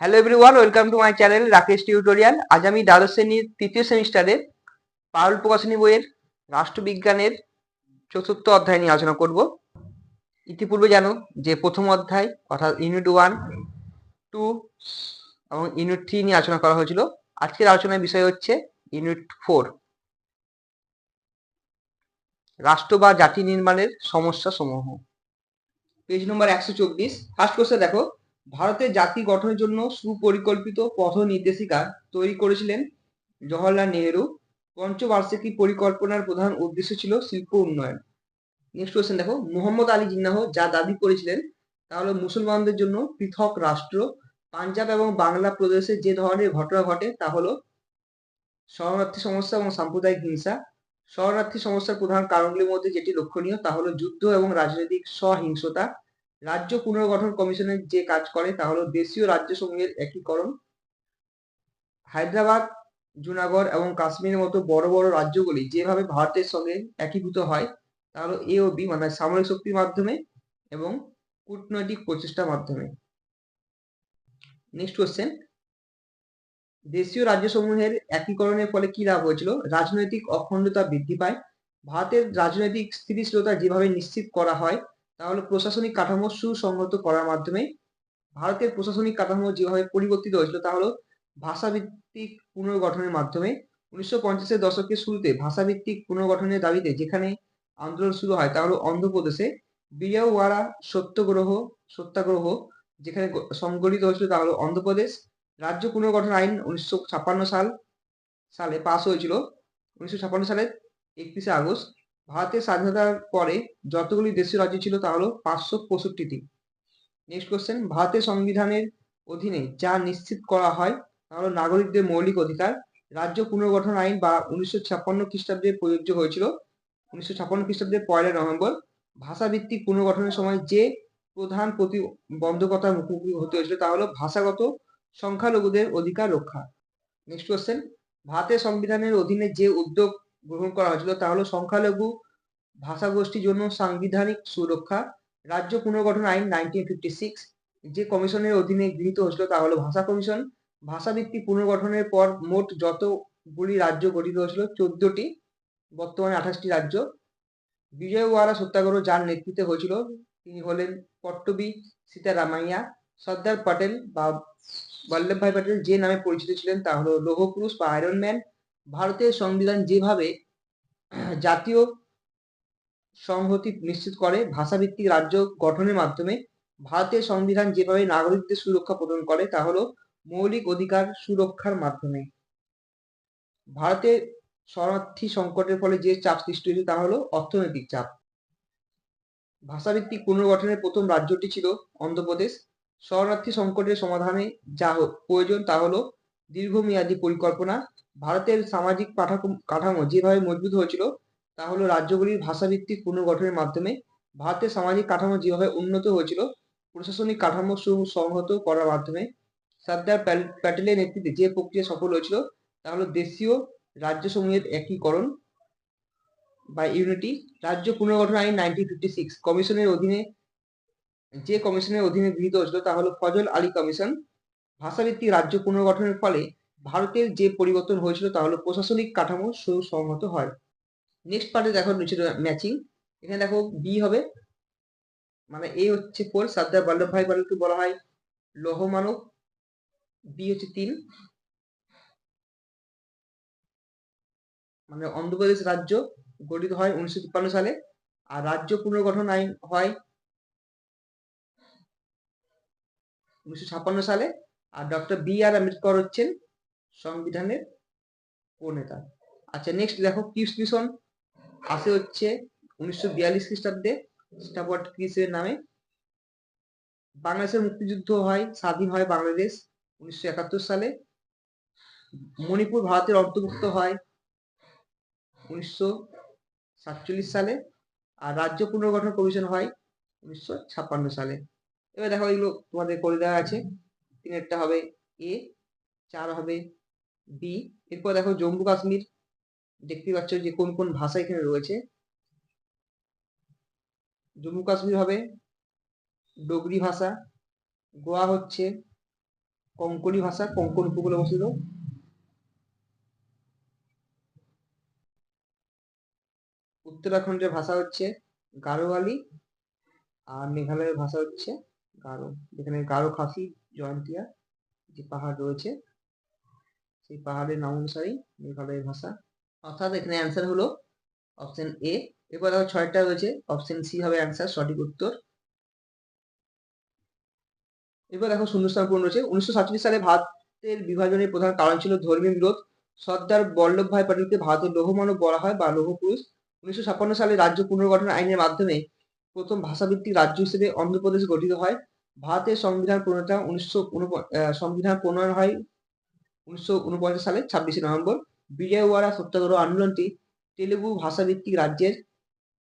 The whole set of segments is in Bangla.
Hello everyone welcome to my channel Rakesh tutorial আজ আমি দ্বাদশ শ্রেণির তৃতীয় সেমিস্টারের পারুল প্রকাশনী বইয়ের রাষ্ট্রবিজ্ঞানের চতুর্থ অধ্যায় নিয়ে আলোচনা করব। ইতিপূর্বে জানো যে প্রথম অধ্যায়, অর্থাৎ ইউনিট ওয়ান টু এবং ইউনিট থ্রি নিয়ে আলোচনা করা হয়েছিল। আজকের আলোচনার বিষয় হচ্ছে ইউনিট ফোর রাষ্ট্র বা জাতি নির্মাণের সমস্যা সমূহ পেজ নম্বর একশো চব্বিশ। ফার্স্ট কোশ্চেন দেখো। ভারতের জাতি গঠনের জন্য সুপরিকল্পিত পথ নির্দেশিকা তৈরি করেছিলেন জওহরলাল নেহেরু। পঞ্চবার্ষিকী পরিকল্পনার প্রধান উদ্দেশ্য ছিল শিল্প উন্নয়ন। নেক্সট কোয়েশ্চেন দেখো, মোহাম্মদ আলী জিন্নাহ যা দাবি করেছিলেন তা হলো মুসলমানদের জন্য পৃথক রাষ্ট্র। পাঞ্জাব এবং বাংলা প্রদেশে যে ধরনের ঘটনা ঘটে তা হলো শরণার্থী সমস্যা এবং সাম্প্রদায়িক হিংসা। শরণার্থী সমস্যার প্রধান কারণগুলির মধ্যে যেটি লক্ষণীয় তা হলো যুদ্ধ এবং রাজনৈতিক সহিংসতা। রাজ্য পুনর্গঠন কমিশনের যে কাজ করে তা হলো দেশীয় রাজ্যসমূহের একীকরণ। হায়দ্রাবাদ, জুনাগড় এবং কাশ্মীরের মতো বড় বড় রাজ্যগুলি যেভাবে ভারতের সঙ্গে একীভূত হয়, তা হলো এ ও বি মানে সামরিক শক্তির মাধ্যমে এবং কূটনৈতিক প্রচেষ্টার মাধ্যমে। নেক্সট কোশ্চেন দেশীয় রাজ্যসমূহের একীকরণের ফলে কি লাভ হয়েছিল? রাজনৈতিক অখণ্ডতা বৃদ্ধি পায়। ভারতের রাজনৈতিক স্থিতিশীলতা যেভাবে নিশ্চিত করা হয় তাহলে প্রশাসনিক কাঠামো সুসংহত করার মাধ্যমে ভারতের প্রশাসনিক কাঠামো যেভাবে পরিবর্তিত হয়েছিল, তা হলো ভাষাভিত্তিক পুনর্গঠনের মাধ্যমে উনিশশো পঞ্চাশের দশকের শুরুতে ভাষাভিত্তিক পুনর্গঠনের দাবিতে যেখানে আন্দোলন শুরু হয়, তা হলো অন্ধ্রপ্রদেশে বিয়াওয়াড়া সত্যগ্রহ, সত্যাগ্রহ যেখানে সংগঠিত হয়েছিল, তা হলো অন্ধ্রপ্রদেশ রাজ্য পুনর্গঠন আইন উনিশশো ছাপ্পান্ন সাল, সালে পাস হয়েছিল। উনিশশো ছাপ্পান্ন সালের একত্রিশে আগস্ট ভারতের স্বাধীনতার পরে যতগুলি দেশীয় রাজ্য ছিল তা হলো পাঁচশো পঁয়ষট্টিটি। নেক্সট কোশ্চেন ভারতের সংবিধানের অধীনে যা নিশ্চিত করা হয় তা হলো নাগরিকদের মৌলিক অধিকার। রাজ্য পুনর্গঠন আইন বা উনিশশো ছাপ্পান্ন খ্রিস্টাব্দে প্রযোজ্য হয়েছিল। উনিশশো ছাপ্পান্ন খ্রিস্টাব্দের পয়লা নভেম্বর, ভাষাভিত্তিক পুনর্গঠনের সময় যে প্রধান প্রতিবন্ধকতার মুখোমুখি হতে হয়েছিল তা হলো ভাষাগত সংখ্যালঘুদের অধিকার রক্ষা। নেক্সট কোশ্চেন ভারতের সংবিধানের অধীনে যে উদ্যোগ গ্রহণ করা হয়েছিল তা হলো সংখ্যালঘু ভাষাগোষ্ঠীর জন্য সাংবিধানিক সুরক্ষা, রাজ্য পুনর্গঠন আইন নাইনটিন ফিফটি সিক্স যে কমিশনের অধীনে গৃহীত হয়েছিল তা হলো ভাষা কমিশন, ভাষাভিত্তিক পুনর্গঠনের পর মোট যতগুলি রাজ্য গঠিত হয়েছিল, চোদ্দটি, বর্তমানে আঠাশটি রাজ্য। বিজয়ওয়াড়া সত্যাগ্রহ যার নেতৃত্বে হয়েছিল, তিনি হলেন পট্টবি সীতারামাইয়া সর্দার প্যাটেল বা বল্লভভাই প্যাটেল যে নামে পরিচিত ছিলেন, তা হলো লৌহপুরুষ বা আয়রন ম্যান ভারতের সংবিধান যেভাবে জাতীয় সংহতি নিশ্চিত করে, ভাষাভিত্তিক রাজ্য গঠনের মাধ্যমে ভারতের সংবিধান যেভাবে নাগরিকদের সুরক্ষা প্রদান করে, তা হলো মৌলিক অধিকার সুরক্ষার মাধ্যমে। ভারতের শরণার্থী সংকটের ফলে যে চাপ সৃষ্টি হয়েছে, তা হলো অর্থনৈতিক চাপ। ভাষাভিত্তিক পুনর্গঠনের প্রথম রাজ্যটি ছিল অন্ধ্রপ্রদেশ। শরণার্থী সংকটের সমাধানে যা প্রয়োজন, তা হলো দীর্ঘমেয়াদী পরিকল্পনা, ভারতের সামাজিক কাঠামো যেভাবে মজবুত হয়েছিল, তা হলো রাজ্যগুলির ভাষাভিত্তিক পুনর্গঠনের মাধ্যমে ভারতের সামাজিক কাঠামো যেভাবে উন্নত হয়েছিল, প্রশাসনিক কাঠামো সুসংহত করার মাধ্যমে সর্দার প্যাটেলের নেতৃত্বে যে প্রক্রিয়া সফল হয়েছিল, তা হলো দেশীয় রাজ্য সমূহের একীকরণ বা ইউনিটি, রাজ্য পুনর্গঠন আইন নাইনটিন ফিফটি সিক্স কমিশনের অধীনে, যে কমিশনের অধীনে গৃহীত হয়েছিল, তা হলো ফজল আলী কমিশন। ভাষাভিত্তিক রাজ্য পুনর্গঠনের ফলে ভারতের যে পরিবর্তন হয়েছিল তা হলো প্রশাসনিক কাঠামো সুসংহত হয়। নেক্সট পার্টে দেখো নিচে ম্যাচিং এখানে দেখো বি হবে। মানে এ হচ্ছে ফোর সর্দার বল্লভভাই প্যাটেলকে বলা হয়। লৌহ মানব। বি হচ্ছে তিন। মানে অন্ধ্রপ্রদেশ রাজ্য গঠিত হয় উনিশশো তিপ্পান্ন সালে। আর রাজ্য পুনর্গঠন আইন হয় উনিশশো ছাপ্পান্ন সালে। আর ডক্টর বি আর আম্বেদকর হচ্ছেন সংবিধানের প্রণেতা। আচ্ছা নেক্সট দেখো কিউস মিশন আসে হচ্ছে উনিশশো বিয়াল্লিশ খ্রিস্টাব্দে স্টাফোর্ড ক্রিসের নামে? বাংলাদেশের মুক্তিযুদ্ধ হয়, স্বাধীন হয় বাংলাদেশ উনিশশো একাত্তর সালে। মণিপুর ভারতের অন্তর্ভুক্ত হয় উনিশশো সাতচল্লিশ সালে আর রাজ্য পুনর্গঠন কমিশন হয় উনিশশো ছাপ্পান্ন সালে। এবার দেখো এগুলো তোমাদের করে দেওয়া আছে। তিনেরটা হবে এ চার হবে বি এরপর দেখো জম্মু কাশ্মীর, দেখতে পাচ্ছ যে কোন কোন ভাষা এখানে রয়েছে। জম্মু কাশ্মীর হবে ডোগরি ভাষা, গোয়া হচ্ছে কঙ্কনি ভাষা, কঙ্কন উপকূলে অবস্থিত। উত্তরাখণ্ডের ভাষা হচ্ছে গারোয়ালি, আর মেঘালয়ের ভাষা হচ্ছে গারো, যেখানে গারো খাসি জয়ন্তিয়া, যে পাহাড় রয়েছে, সেই পাহাড়ের নাম অনুসারেই মেঘালয়ের ভাষা। অর্থাৎ এখানে অ্যান্সার হলো অপশন এ এরপর দেখো ছয়টা রয়েছে অপশন সি হবে অ্যান্সার সঠিক উত্তর। এরপর দেখো শূন্যস্থান পূরণ রয়েছে উনিশশো সাতচল্লিশ সালে ভারতের বিভাজনের প্রধান কারণ ছিল ধর্মীয় বিরোধ। সর্দার বল্লভভাই প্যাটেলকে ভারতের লৌহমানব বলা হয় বা লৌহ পুরুষ উনিশশো সালে রাজ্য পুনর্গঠন আইনের মাধ্যমে প্রথম ভাষাভিত্তিক রাজ্য হিসেবে অন্ধ্রপ্রদেশ গঠিত হয়। ভারতের সংবিধান প্রণেতা উনিশশো সংবিধান প্রণয়ন হয় উনিশশো উনপঞ্চাশ সালে ছাব্বিশে নভেম্বর। বিজয়ওয়াড়া সত্যাগ্রহ আন্দোলনটি তেলুগু ভাষাভিত্তিক রাজ্যের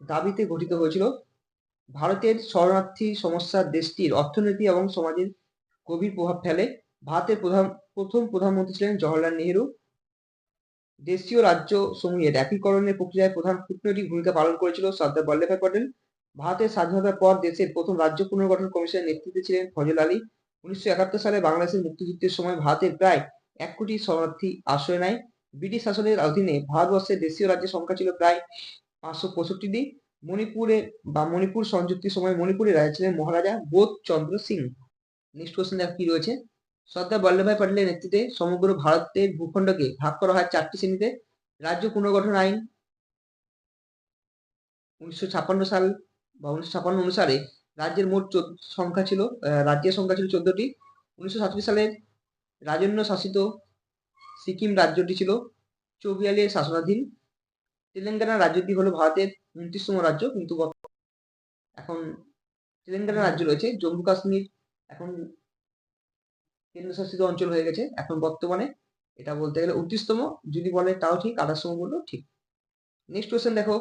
দাবিতে গঠিত হয়েছিল। ভারতের শরণার্থী সমস্যা দেশটির অর্থনীতি এবং সমাজের গভীর প্রভাব ফেলে। ভারতের প্রধান, প্রথম প্রধানমন্ত্রী ছিলেন জওহরলাল নেহেরু। দেশীয় রাজ্য সমূহের একীকরণের প্রক্রিয়ায় প্রধান কূটনৈতিক ভূমিকা পালন করেছিল সর্দার বল্লভভাই পটেল। ভারতের স্বাধীনতার পর দেশের প্রথম রাজ্য পুনর্গঠন কমিশনের নেতৃত্বে ছিলেন ফজল আলী। উনিশশো একাত্তর সালে বাংলাদেশের মুক্তিযুদ্ধের সময় ভারতের প্রায় এক কোটি শরণার্থী আশ্রয় নেয়। ব্রিটিশ শাসনের অধীনে ভারতবর্ষের দেশীয় রাজ্যের সংখ্যা ছিল প্রায় পাঁচশো পঁয়ষট্টিটি মণিপুরে বা মণিপুর সংযুক্তির সময় মণিপুরে রাজা ছিলেন মহারাজা বোধ চন্দ্র সিং। নেক্সট কোশ্চেন দেখো কি রয়েছে? সর্দার বল্লভভাই প্যাটেলের নেতৃত্বে সমগ্র ভারতের ভূখণ্ডকে ভাগ করা হয় চারটি শ্রেণীতে। রাজ্য পুনর্গঠন আইন উনিশশো ছাপ্পান্ন সাল বা উনিশশো ছাপ্পান্ন অনুসারে রাজ্যের মোট সংখ্যা ছিল রাজ্যের সংখ্যা ছিল চোদ্দটি। উনিশশো সাতচল্লিশ সালের রাজন্য শাসিত সিকিম রাজ্যটি ছিল চৌবিয়ালের শাসনাধীন। তেলেঙ্গানা রাজ্যটি হলো ভারতের উনত্রিশতম রাজ্য, কিন্তু এখন তেলেঙ্গানা রাজ্য রয়েছে। জম্মু কাশ্মীর এখন কেন্দ্রশাসিত অঞ্চল হয়ে গেছে। এখন বর্তমানে এটা বলতে গেলে উনত্রিশতম। যদি বলে তাও ঠিক আঠাশতম বললেও ঠিক। নেক্সট কোয়েশ্চেন দেখো।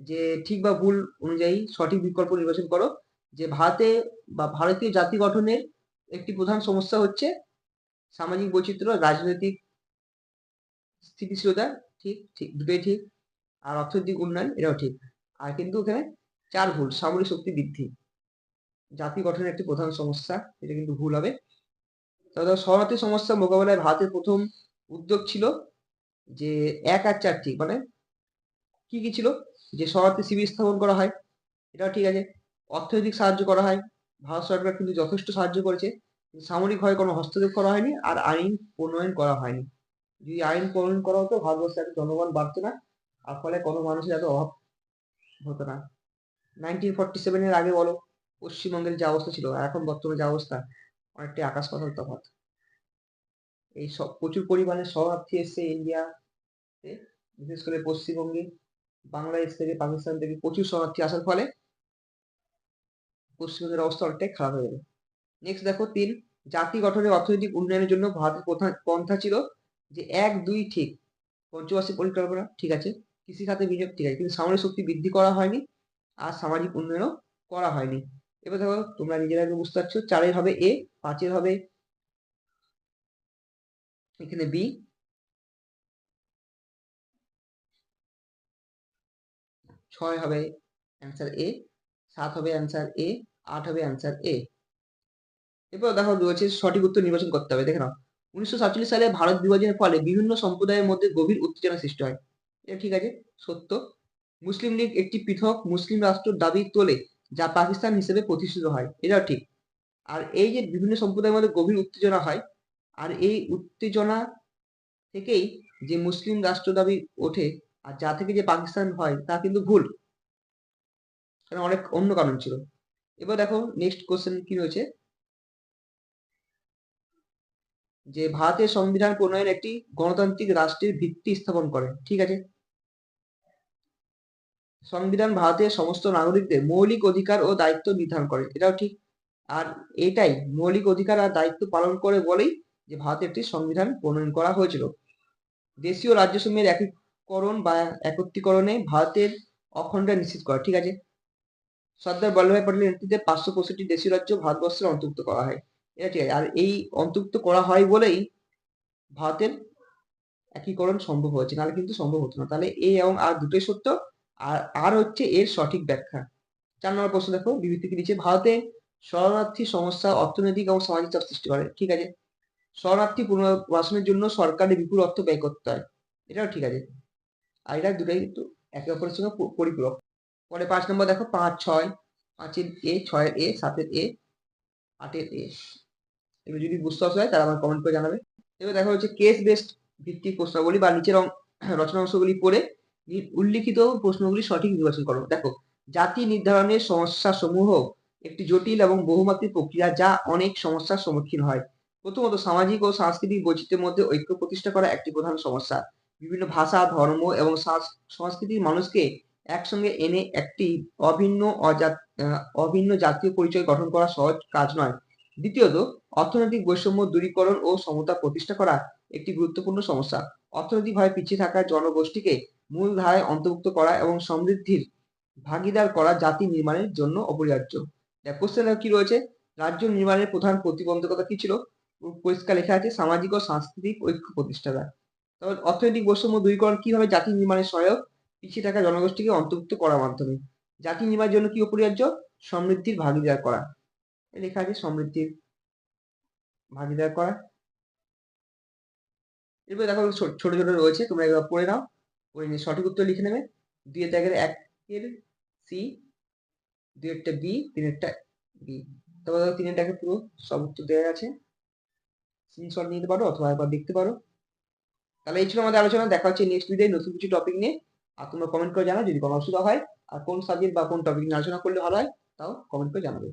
যে ঠিক বা ভুল অনুযায়ী সঠিক বিকল্প নির্বাচন করো, যে ভারতে বা ভারতীয় জাতি গঠনের একটি প্রধান সমস্যা হচ্ছে সামাজিক বৈচিত্র্য, রাজনৈতিক স্থিতিশীলতা, ঠিক ঠিক, দুটোই ঠিক, আর অর্থনৈতিক উন্নয়ন, এটাও ঠিক। আর কিন্তু এখানে চার ভুল, সামরিক শক্তি বৃদ্ধি। জাতি গঠনের একটি প্রধান সমস্যা, এটা কিন্তু ভুল হবে। তবে শরণার্থী সমস্যা মোকাবেলায় ভারতের প্রথম উদ্যোগ ছিল যে এক আর চার ঠিক মানে কি কি ছিল? যে শরণার্থী শিবির স্থাপন করা হয়, এটাও ঠিক আছে। অর্থনৈতিক সাহায্য করা হয়, ভারত সরকার কিন্তু যথেষ্ট সাহায্য করেছে। সামরিকভাবে কোনো হস্তক্ষেপ করা হয়নি আর আইন প্রণয়ন করা হয়নি। যদি আইন প্রণয়ন করা হতো, ভারতবর্ষে এত জনগণ বাড়তো না আর ফলে কোনো মানুষের এত অভাব হতো না। নাইনটিন ফর্টি সেভেনের আগে বলো, পশ্চিমবঙ্গের যে অবস্থা ছিল, আর এখন বর্তমানে যে অবস্থা, অনেকটাই আকাশ পাতাল তফাৎ। এই সব প্রচুর পরিমাণে শরণার্থী এসছে ইন্ডিয়াতে বিশেষ করে পশ্চিমবঙ্গে। বাংলাদেশ থেকে পাকিস্তান থেকে প্রচুর শরণার্থী আসার ফলে পশ্চিমবঙ্গের অবস্থা অনেকটাই খারাপ হয়ে যাবে নেক্সট দেখো তিন, জাতি গঠনের অর্থনৈতিক উন্নয়নের জন্য ভারতের প্রধান পন্থা ছিল যে এক, দুই, ঠিক। পঞ্চবার্ষিক পরিকল্পনা, ঠিক আছে। কৃষি খাতে বিনিয়োগ, ঠিক আছে। কিন্তু সামরিক শক্তি বৃদ্ধি করা হয়নি আর সামাজিক উন্নয়নও করা হয়নি। এবার দেখো, তোমরা নিজেরা বুঝতে পারছ, চারের হবে এ, পাঁচের হবে এখানে বি ছয় হবে অ্যান্সার এ সাত হবে অ্যান্সার এ আট হবে অ্যান্সার এ এরপর দেখো রয়েছে সঠিক উত্তর নির্বাচন করতে হবে, দেখে নাও। উনিশশো সাতচল্লিশ সালে ভারত বিভাজনের ফলে বিভিন্ন সম্প্রদায়ের মধ্যে গভীর উত্তেজনা সৃষ্টি হয়। এটা ঠিক আছে, সত্য। মুসলিম লীগ একটি পৃথক মুসলিম রাষ্ট্র দাবি তোলে যা পাকিস্তান হিসেবে প্রতিষ্ঠিত হয়, এটাও ঠিক। আর এই যে বিভিন্ন সম্প্রদায়ের মধ্যে গভীর উত্তেজনা হয়, আর এই উত্তেজনা থেকেই যে মুসলিম রাষ্ট্র দাবি ওঠে আর যা থেকে যে পাকিস্তান হয়, তা কিন্তু ভুল। কারণ অনেক অন্য কারণ ছিল। এবার দেখো নেক্সট কোশ্চেন কি রয়েছে? যে ভারতের সংবিধান প্রণয়ন একটি গণতান্ত্রিক রাষ্ট্রের ভিত্তি স্থাপন করে। ঠিক আছে? সংবিধান ভারতের সমস্ত নাগরিকদের মৌলিক অধিকার ও দায়িত্ব নির্ধারণ করে। এটাও ঠিক। আর এটাই মৌলিক অধিকার আর দায়িত্ব পালন করে বলেই যে ভারতের একটি সংবিধান প্রণয়ন করা হয়েছিল। দেশীয় রাজ্যসমূহের একীকরণ বা একত্রীকরণে ভারতের অখণ্ড নিশ্চিত করা। ঠিক আছে? সর্দার বল্লভভাই পটেলের নেতৃত্বে পাঁচশো পঁয়ষট্টি দেশীয় রাজ্য ভারতবর্ষের অন্তর্ভুক্ত করা হয়। এটা ঠিক আছে? আর এই অন্তর্ভুক্ত করা হয় বলেই ভারতের একীকরণ সম্ভব হয়েছে। নাহলে কিন্তু সম্ভব হতো না। তাহলে এ এবং আর দুটোই সত্য। আর আর হচ্ছে এর সঠিক ব্যাখ্যা। চার নম্বর প্রশ্ন দেখো। বিবৃতি কি দিচ্ছে? ভারতে শরণার্থী সমস্যা অর্থনৈতিক এবং সামাজিক চাপ সৃষ্টি করে। ঠিক আছে? শরণার্থী পুনর্বাসনের জন্য সরকারের বিপুল অর্থ ব্যয় করতে হয়। এটাও ঠিক আছে। আর এটা দুটাই কিন্তু একে অপরের সঙ্গে পরিপূরক। পরে পাঁচ নম্বর দেখো, পাঁচ, ছয়, পাঁচের এ, ছয়ের এ, সাতের এ, আটের এ। এগুলো যদি বুঝতে অসুবিধা হয় তারা আমার কমেন্ট করে জানাবে। এবার দেখা হচ্ছে কেস বেসড ভিত্তিক প্রশ্নাবলী বা নিচের রচনা অংশগুলি পড়ে উল্লিখিত প্রশ্নগুলি সঠিক নির্বাচন করো। দেখো, জাতি নির্ধারণের সমস্যা সমূহ একটি জটিল এবং বহুমাত্রিক প্রক্রিয়া যা অনেক সমস্যার সম্মুখীন হয়। প্রথমত, সামাজিক ও সাংস্কৃতিক বৈচিত্র্যের মধ্যে ঐক্য প্রতিষ্ঠা করা একটি প্রধান সমস্যা। বিভিন্ন ভাষা, ধর্ম এবং সংস্কৃতির মানুষকে একসঙ্গে এনে একটি অভিন্ন অভিন্ন জাতীয় পরিচয় গঠন করা সহজ কাজ নয়। দ্বিতীয়ত, অর্থনৈতিক বৈষম্য দূরীকরণ ও সমতা প্রতিষ্ঠা করা একটি গুরুত্বপূর্ণ সমস্যা। অর্থনৈতিকভাবে পিছিয়ে থাকা জনগোষ্ঠীকে মূল ধারায় অন্তর্ভুক্ত করা এবং সমৃদ্ধির ভাগিদার করা জাতি নির্মাণের জন্য অপরিহার্য। কোশ্চেন কি রয়েছে? রাজ্য নির্মাণের প্রধান প্রতিবন্ধকতা কি ছিল? পরিষ্কার লেখা আছে, সামাজিক ও সাংস্কৃতিক ঐক্য প্রতিষ্ঠাতা। তবে অর্থনৈতিক বৈষম্য দূরীকরণ কীভাবে জাতি নির্মাণের সহায়ক? পিছিয়ে থাকা জনগোষ্ঠীকে অন্তর্ভুক্ত করার মাধ্যমে। জাতি নির্মাণের জন্য কি অপরিহার্য? সমৃদ্ধির ভাগিদার করা। লেখা আছে সমৃদ্ধির ভাগিদার করা। এরপরে দেখো ছোট ছোট রয়েছে, তোমরা এগুলো পড়ে নাও। পড়ে নিয়ে সঠিক উত্তর লিখে নেবে। দুইয়ের জায়গায় একের সি দুইয়েরটা বি তিনেরটা বি। তারপর দেখো তিনেরটাকে পুরো সব উত্তর দেওয়া আছে। স্ক্রিনশট নিতে পারো অথবা একবার দেখতে পারো। তাহলে এই ছিল আমাদের আলোচনা। দেখা হচ্ছে নেক্সট ভিডিও নতুন কিছু টপিক নিয়ে। আর তোমরা কমেন্ট করে জানাও যদি কোনো অসুবিধা হয়। আর কোন সাবজেক্ট বা কোন টপিক নিয়ে আলোচনা করলে ভালো হয়, তাও কমেন্ট করে জানাবে।